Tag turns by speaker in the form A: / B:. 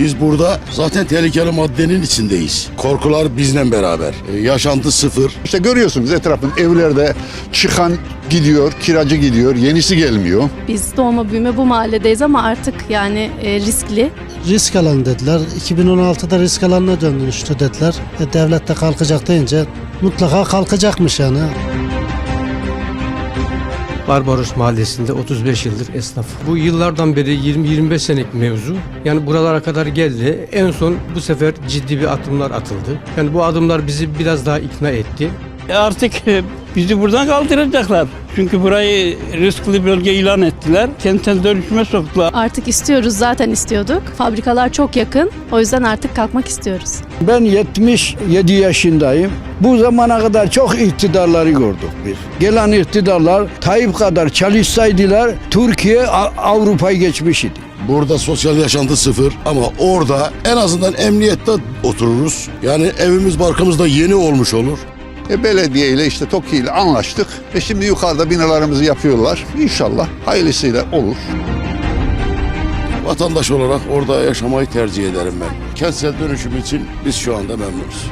A: Biz burada zaten tehlikeli maddenin içindeyiz. Korkular bizle beraber. E, yaşantı sıfır.
B: İşte görüyorsunuz etrafın evlerde çıkan gidiyor, kiracı gidiyor, yenisi gelmiyor.
C: Biz doğma büyüme bu mahalledeyiz ama artık yani e, riskli.
D: risk alanı dediler. 2016'da risk alanına dönüştü dediler. E, devlet de kalkacak deyince mutlaka kalkacakmış yani.
E: Barbaros Mahallesi'nde 35 yıldır esnaf. Bu yıllardan beri 20-25 senelik mevzu. Yani buralara kadar geldi. En son bu sefer ciddi bir adımlar atıldı. Yani bu adımlar bizi biraz daha ikna etti.
F: E Artık e, bizi buradan kaldıracaklar. Çünkü burayı riskli bölge ilan ettiler. Kentsel dönüşüme soktular.
C: Artık istiyoruz zaten istiyorduk. Fabrikalar çok yakın. O yüzden artık kalkmak istiyoruz.
G: Ben 77 yaşındayım. Bu zamana kadar çok iktidarları gördük biz. Gelen iktidarlar Tayyip kadar çalışsaydılar Türkiye Avrupa'yı geçmiş idi.
A: Burada sosyal yaşantı sıfır ama orada en azından emniyette otururuz. Yani evimiz barkımız da yeni olmuş olur.
B: E, belediye ile işte TOKİ ile anlaştık. Ve şimdi yukarıda binalarımızı yapıyorlar. İnşallah hayırlısıyla olur.
A: Vatandaş olarak orada yaşamayı tercih ederim ben. Kentsel dönüşüm için biz şu anda memnunuz.